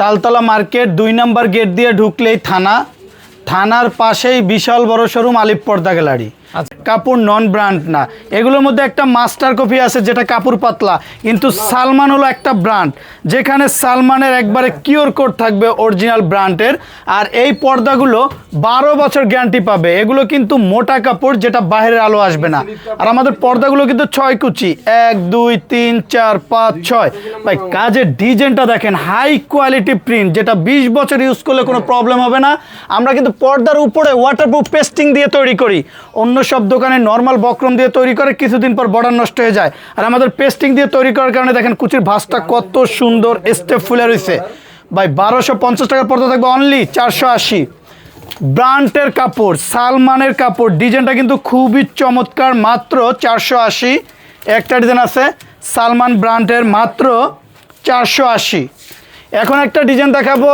Taltala market দুই নম্বর gate দিয়ে ঢুকলেই থানা থানার পাশেই বিশাল বড় শোরুম আলিপ পর্দা গ্যালারি। কাপড় নন ব্র্যান্ড না। এগুলোর মধ্যে একটা মাস্টার কপি আছে যেটা কাপড় পাতলা কিন্তু সালমান হলো একটা ব্র্যান্ড যেখানে সালমানের একবারে কিওর কোড থাকবে অরিজিনাল ব্র্যান্ডের আর এই পর্দাগুলো বারো বছর গ্যারান্টি পাবে। এগুলো কিন্তু মোটা কাপড় যেটা বাইরের আলো আসবে না। আর আমাদের পর্দাগুলো কিন্তু ছয় কুচি এক দুই তিন চার পাঁচ ছয়। ভাই কাজের ডিজাইনটা দেখেন হাই কোয়ালিটি প্রিন্ট যেটা বিশ বছর ইউজ করলে কোনো প্রবলেম হবে না। আমরা কিন্তু পর্দার উপরে ওয়াটারপ্রুফ পেস্টিং দিয়ে তৈরি করি। অন্য সব দোকানে নর্মাল বক্রম দিয়ে তৈরি করে, কিছুদিন পর বর্ডার নষ্ট হয়ে যায়। আর আমাদের পেস্টিং দিয়ে তৈরি করার কারণে দেখেন কুচির ভাঁজটা কত সুন্দর স্টেপ ফুলে রয়েছে। ভাই, বারোশো পঞ্চাশ টাকার পর্দা থাকবে অনলি চারশো আশি। ব্রান্ডের কাপড়, সালমানের কাপড়, ডিজাইনটা কিন্তু খুবই চমৎকার, মাত্র চারশো আশি। একটা ডিজাইন আছে, সালমান ব্র্যান্ডের মাত্র চারশো আশি। এখন একটা ডিজাইন দেখাবো,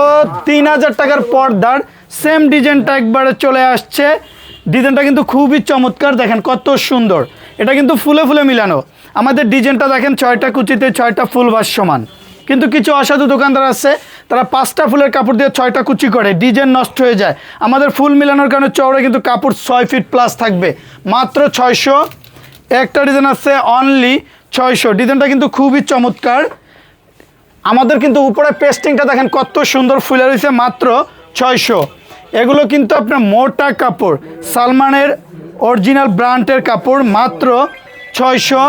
তিন হাজার টাকার পর্দার। সেম ডিজাইনটা একবারে চলে আসছে। ডিজাইনটা কিন্তু খুবই চমৎকার, দেখেন কত সুন্দর। এটা কিন্তু ফুলে ফুলে মিলানো। আমাদের ডিজাইনটা দেখেন ছয়টা কুচিতে ছয়টা ফুল ভাসমান কিন্তু কিছু অসাধু দোকানদার আছে, তারা পাঁচটা ফুলের কাপড় দিয়ে ছয়টা কুচি করে, ডিজাইন নষ্ট হয়ে যায়। আমাদের ফুল মিলানোর কারণে চওড়া কিন্তু কাপড় ছয় ফিট প্লাস থাকবে। মাত্র ছয়শো। একটা ডিজাইন আছে অনলি ছয়শো। ডিজাইনটা কিন্তু খুবই চমৎকার। আমাদের কিন্তু উপরে পেস্টিংটা দেখেন কত সুন্দর ফুলে রয়েছে, মাত্র ছয়শো। এগুলো কিন্তু আপনার মোটা কাপড়। সালমানের অরিজিনাল ব্র্যান্ডের কাপড় মাত্র ছয়শো।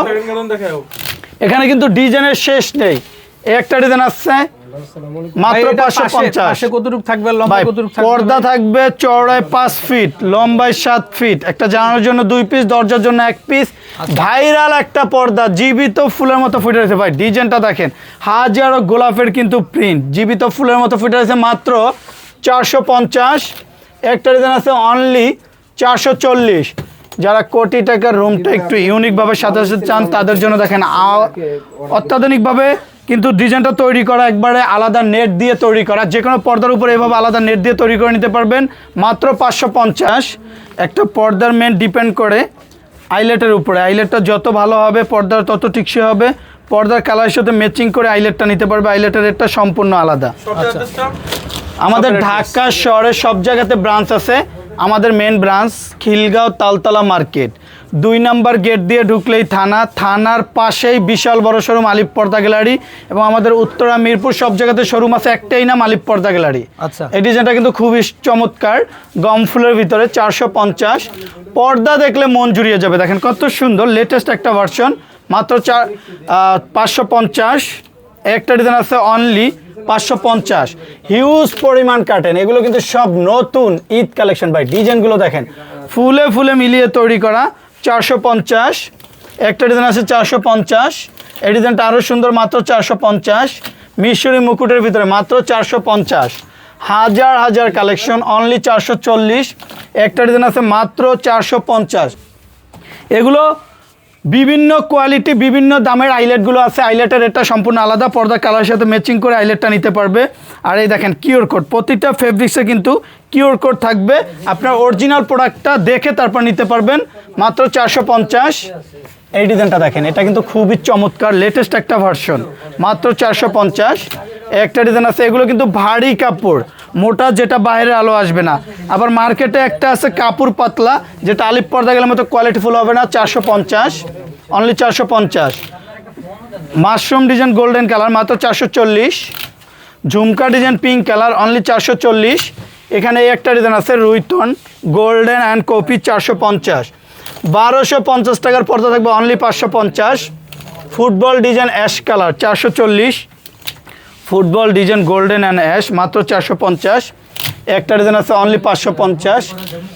এখানে কিন্তু ডিজাইনের শেষ নেই। একটা ডিজাইন আসছে মাত্র পাঁচশো পঞ্চাশ। কতটুকু থাকবে পর্দা থাকবে চওড়ায় পাঁচ ফিট লম্বায় সাত ফিট। একটা জানানোর জন্য দুই পিস দরজার জন্য এক পিস আচ্ছা। ভাইরাল একটা পর্দা জীবিত ফুলের মতো ফুটে রয়েছে। ভাই ডিজাইনটা দেখেন। হাজারো গোলাপের কিন্তু প্রিন্ট জীবিত ফুলের মতো ফুটে রয়েছে মাত্র চারশো পঞ্চাশ একটা ডিজাইন আছে অনলি চারশো চল্লিশ। যারা কোটি টাকার রুমটা একটু ইউনিকভাবে সাজাতে চান তাদের জন্য দেখেন অত্যাধুনিকভাবে কিন্তু ডিজাইনটা তৈরি করা একবারে আলাদা নেট দিয়ে তৈরি করা। যে কোনো পর্দার উপরে এভাবে আলাদা নেট দিয়ে তৈরি করে নিতে পারবেন। মাত্র পাঁচশো পঞ্চাশ। একটা পর্দার মেন ডিপেন্ড করে আইলেটের উপরে। আইলেটটা যত ভালো হবে পর্দার তত টিকসই হবে। পর্দার কালারের সাথে ম্যাচিং করে আইলেটটা নিতে পারবে আইলেটের রেটটা সম্পূর্ণ আলাদা। আমাদের ঢাকা শহরে সব জায়গাতে ব্রাঞ্চ আছে আমাদের main branch Khilgaon Taltala market দুই নাম্বার গেট দিয়ে ঢুকলেই থানা থানার পাশেই বিশাল বড় শোরুম আলিপ পর্দা গ্যালারি এবং আমাদের উত্তরা মিরপুর সব জায়গাতে শোরুম আছে একটাই নাম আলিপ পর্দা গ্যালারি। আচ্ছা। এই ডিজাইনটা কিন্তু খুবই চমৎকার গম ফুলের ভিতরে চারশো পঞ্চাশ। পর্দা দেখলে মন জুড়িয়ে যাবে দেখেন কত সুন্দর লেটেস্ট একটা ভার্সন মাত্র চার পাঁচশো পঞ্চাশ। একটা ডিজাইন আছে অনলি পাঁচশো পঞ্চাশ। হিউজ পরিমাণ কাটেন এগুলো কিন্তু সব নতুন ঈদ কালেকশন ভাই, ডিজাইনগুলো দেখেন। ফুলে ফুলে মিলিয়ে তৈরি করা চারশো পঞ্চাশ। একটা ডিজাইন আছে চারশো পঞ্চাশ। এই ডিজাইনটা আরও সুন্দর, মাত্র চারশো পঞ্চাশ। মিশরি মুকুটের ভিতরে মাত্র চারশো পঞ্চাশ। হাজার হাজার কালেকশন অনলি চারশো চল্লিশ। একটা ডিজাইন আছে মাত্র চারশো পঞ্চাশ। এগুলো বিভিন্ন কোয়ালিটি বিভিন্ন দামের আইলেটগুলো আছে। আইলেটের রেটটা সম্পূর্ণ আলাদা পর্দা কালারের সাথে ম্যাচিং করে আইলেটটা নিতে পারবে। আর এই দেখেন কিউর কোড প্রতিটা ফেব্রিক্সে কিন্তু কিউর কোড থাকবে। আপনার অরিজিনাল প্রোডাক্টটা দেখে তারপর নিতে পারবেন। মাত্র চারশো পঞ্চাশ। এই ডিজাইনটা দেখেন, এটা কিন্তু খুবই চমৎকার লেটেস্ট একটা ভার্সন মাত্র চারশো পঞ্চাশ। একটা ডিজাইন আছে, এগুলো কিন্তু ভারী কাপড়। মোটা যেটা বাইরে আলো আসবে না। আবার মার্কেটে একটা আছে কাপড় পাতলা, যেটা আলিপ পর্দা গেলে মতো কোয়ালিটিফুল হবে না, চারশো পঞ্চাশ অনলি চারশো পঞ্চাশ। মাশরুম ডিজাইন গোল্ডেন কালার মাত্র চারশো চল্লিশ। Jhumka design pink colour only চারশো চল্লিশ। এখানে একটা ডিজাইন আছে রুইটন গোল্ডেন অ্যান্ড কপি চারশো পঞ্চাশ। বারোশো পঞ্চাশ টাকার পর্দা থাকবে অনলি পাঁচশো পঞ্চাশ। ফুটবল ডিজাইন অ্যাশ কালার চারশো চল্লিশ। Football design golden and ash মাত্র চারশো পঞ্চাশ। একটা ডিজাইন আছে অনলি পাঁচশো পঞ্চাশ।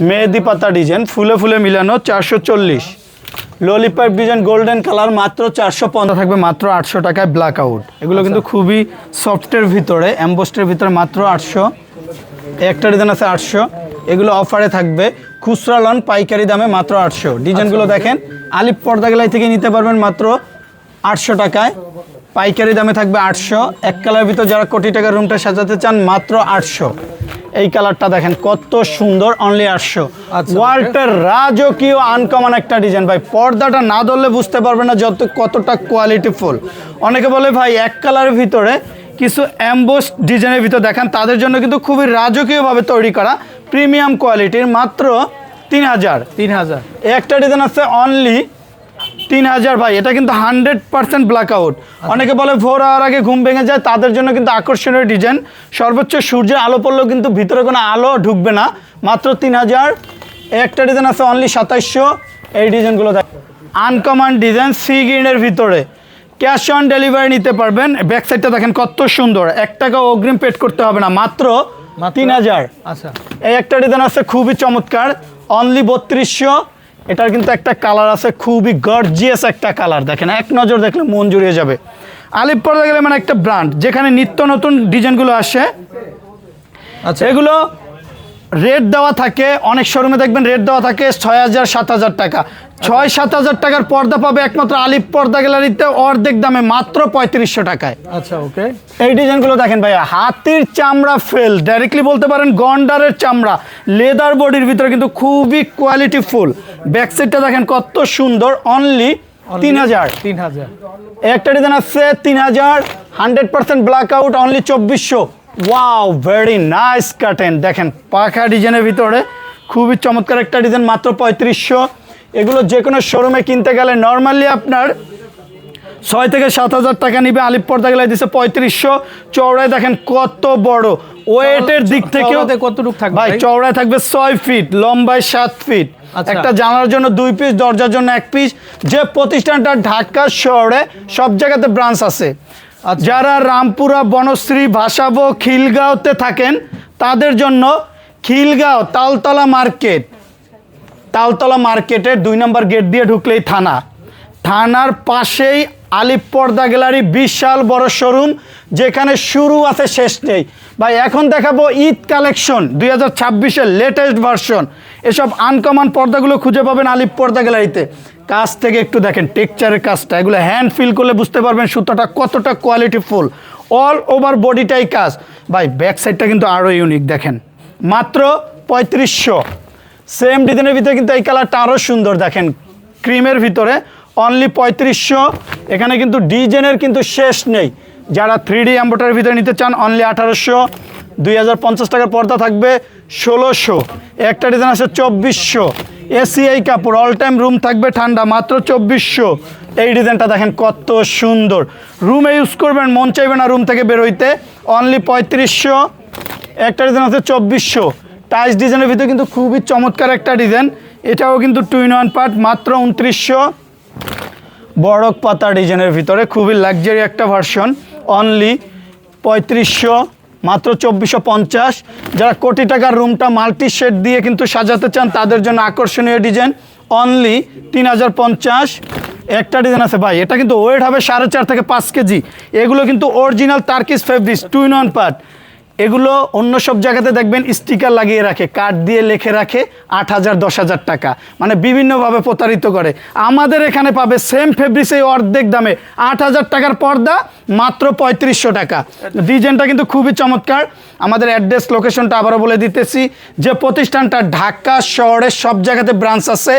মেহেদি পাতা ডিজাইন ফুলে ফুলে মিলানো চারশো চল্লিশ। ললিপপ ডিজাইন গোল্ডেন কালার মাত্র চারশো পঞ্চাশ। থাকবে মাত্র আটশো টাকায় ব্ল্যাক আউট এগুলো কিন্তু খুবই সফটের ভিতরে অ্যাম্বোস্টের ভিতরে মাত্র আটশো। একটা ডিজাইন আছে আটশো। এগুলো অফারে থাকবে। খুচরা লন পাইকারি দামে মাত্র আটশো। ডিজাইনগুলো দেখেন আলিপ পর্দা গেলাই থেকে নিতে পারবেন মাত্র আটশো টাকায়। পাইকারি দামে থাকবে আটশো। এক কালার ভিতর যারা কোটি টাকার রুমটা সাজাতে চান মাত্র আটশো। এই কালারটা দেখেন কত সুন্দর অনলি আটশো। আচ্ছা। ওয়াল্টার রাজকীয় আনকমন একটা ডিজাইন ভাই পর্দাটা না ধরলে বুঝতে পারবে না যত কতটা কোয়ালিটি ফুল অনেকে বলে ভাই এক কালারের ভিতরে কিছু অ্যাম্বোস ডিজাইনের ভিতর দেখান। তাদের জন্য কিন্তু খুবই রাজকীয়ভাবে তৈরি করা প্রিমিয়াম কোয়ালিটির মাত্র তিন হাজার। তিন হাজার। একটা ডিজাইন আছে অনলি তিন হাজার ভাই এটা কিন্তু হান্ড্রেড পার্সেন্ট ব্ল্যাক আউট অনেকে বলে ভোর হওয়ার আগে ঘুম ভেঙে যায় তাদের জন্য কিন্তু আকর্ষণীয় ডিজাইন। সর্বোচ্চ সূর্যের আলো পড়লেও কিন্তু ভিতরে কোনো আলো ঢুকবে না। মাত্র তিন হাজার। এই একটা ডিজাইন আছে অনলি সাতাইশশো। এই ডিজাইনগুলো দেখ। আনকমন ডিজাইন সি গ্রিনের ভিতরে। ক্যাশ অন ডেলিভারি নিতে পারবেন। ব্যাক সাইডটা দেখেন কত সুন্দর। এক টাকা অগ্রিম পেড করতে হবে না। মাত্র মাত্র? তিন হাজার। আচ্ছা। এই একটা ডিজাইন আছে খুবই চমৎকার। অনলি বত্রিশশো। এটার কিন্তু একটা কালার আছে খুবই গর্জিয়াস একটা কালার দেখেন এক নজর দেখলে মন জুড়িয়ে যাবে। আলিপ পর্দা গেলে মানে একটা ব্র্যান্ড যেখানে নিত্য নতুন ডিজাইনগুলো আসে। আচ্ছা। এগুলো রেট দেওয়া থাকে অনেক শোরুমে দেখবেন রেট দেওয়া থাকে ছয় হাজার সাত হাজার টাকা। ছয় সাত হাজার টাকার পর্দা পাবে একমাত্র আলিপ পর্দা গ্যালারিতে অর্ধেক দামে মাত্র পঁয়ত্রিশশো টাকায়। আচ্ছা ওকে। এই ডিজাইনগুলো দেখেন ভাইয়া হাতির চামড়া ফেল ডাইরেক্টলি বলতে পারেন গন্ডারের চামড়া লেদার বডির ভিতরে কিন্তু খুবই কোয়ালিটি ফুল। ব্যাক সাইডটা দেখেন কত সুন্দর অনলি তিন হাজার। তিন হাজার। একটা ডিজাইন আছে তিন হাজার hundred percent black out only চব্বিশশো। ওয়াও ভেরি নাইস কাটেন দেখেন পাখা ডিজাইনের ভিতরে খুবই চমৎকার একটা ডিজাইন মাত্র পঁয়ত্রিশশো। এগুলো যে কোনো শোরুমে কিনতে গেলে নর্মালি আপনার ছয় থেকে সাত হাজার টাকা নিবে আলিপ পর্দা গেলে দিচ্ছে পঁয়ত্রিশশো চৌড়ায় দেখেন কত বড় ওয়েটের দিক থেকেও কতটুকু থাকবে ভাই ভাই? চওড়ায় থাকবে ছয় ফিট লম্বায় সাত ফিট আচ্ছা। একটা জানার জন্য দুই পিস দরজার জন্য এক পিস যে প্রতিষ্ঠানটা ঢাকা শহরে সব জায়গাতে ব্রাঞ্চ আছে আচ্ছা। যারা রামপুরা বনশ্রী ভাসাবো খিলগাঁওতে থাকেন তাদের জন্য খিলগাঁও তালতলা মার্কেট তালতলা মার্কেটের দুই নম্বর গেট দিয়ে ঢুকলেই থানা। থানার পাশেই আলিপ পর্দা গ্যালারি, বিশাল বড় শোরুম, যেখানে শুরু আছে, শেষ নেই। ভাই, এখন দেখাবো ঈদ কালেকশন, দুই হাজার ছাব্বিশের লেটেস্ট ভার্সন এসব আনকমন পর্দাগুলো খুঁজে পাবেন আলিপ পর্দা গ্যালারিতে। কাজ থেকে একটু দেখেন টেকচারের কাজটা। এগুলো হ্যান্ড ফিল করলে বুঝতে পারবেন সুতোটা কতটা কোয়ালিটি ফুল অল ওভার বডিটাই কাজ। ভাই ব্যাক সাইডটা কিন্তু আরও ইউনিক দেখেন। মাত্র পঁয়ত্রিশশো। সেম ডিজাইনের ভিতরে কিন্তু এই কালারটা আরও সুন্দর, দেখেন। ক্রিমের ভিতরে অনলি পঁয়ত্রিশশো। এখানে কিন্তু ডিজাইনের কিন্তু শেষ নেই। যারা থ্রি ডি অ্যাম্বোটারের ভিতরে নিতে চান অনলি আঠারোশো। দুই টাকার পর্দা থাকবে ষোলোশো। একটা ডিজাইন আছে চব্বিশশো। এসিআই কাপড় অল টাইম রুম থাকবে ঠান্ডা, মাত্র চব্বিশশো। এই ডিজাইনটা দেখেন কত সুন্দর। রুমে ইউজ করবেন, মন চাইবে না রুম থেকে বেরোইতে। অনলি পঁয়ত্রিশশো। একটা ডিজাইন আছে চব্বিশশো। টাইস ডিজাইনের ভিতরে কিন্তু খুবই চমৎকার একটা ডিজাইন। এটাও কিন্তু টু ইন ওয়ান পার্ট মাত্র উনত্রিশশো। বড়ক পাতা ডিজাইনের ভিতরে, খুবই লাক্সারি একটা ভার্সন অনলি পঁয়ত্রিশশো, মাত্র চব্বিশশো পঞ্চাশ। যারা কোটি টাকার রুমটা মাল্টি শেড দিয়ে কিন্তু সাজাতে চান, তাদের জন্য আকর্ষণীয় ডিজাইন অনলি তিন হাজার পঞ্চাশ। একটা ডিজাইন আছে ভাই, এটা কিন্তু ওয়েট হবে সাড়ে চার থেকে পাঁচ কেজি। এগুলো কিন্তু original Turkish fabrics two in one part এগুলো অন্য সব জায়গাতে দেখবেন স্টিকার লাগিয়ে রাখে কার্ড দিয়ে লেখে রাখে আট হাজার, দশ হাজার টাকা। মানে বিভিন্নভাবে প্রতারিত করে। আমাদের এখানে পাবে সেম ফেব্রিক্স অর্ধেক দামে। আট হাজার টাকার পর্দা, মাত্র পঁয়ত্রিশশো টাকা। ডিজাইনটা কিন্তু খুবই চমৎকার। আমাদের অ্যাড্রেস লোকেশনটা আবারও বলে দিতেছি। যে প্রতিষ্ঠানটা ঢাকা শহরের সব জায়গাতে ব্রাঞ্চ আছে,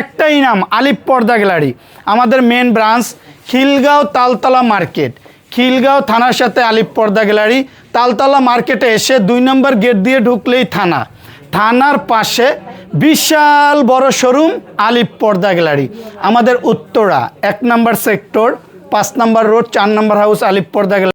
একটাই নাম, আলিপ পর্দা গ্যালারি। আমাদের main branch Khilgaon Taltala market. Khilgaon থানার সাথে আলিপ পর্দা গ্যালারি, তালতলা মার্কেটে এসে দুই নম্বর গেট দিয়ে ঢুকলেই থানা। থানার পাশে বিশাল বড় শোরুম আলিপ পর্দা গ্যালারি। আমাদের উত্তরা, এক নম্বর সেক্টর, পাঁচ নম্বর রোড, চার নম্বর হাউস আলিপ পর্দা গ্যালারি।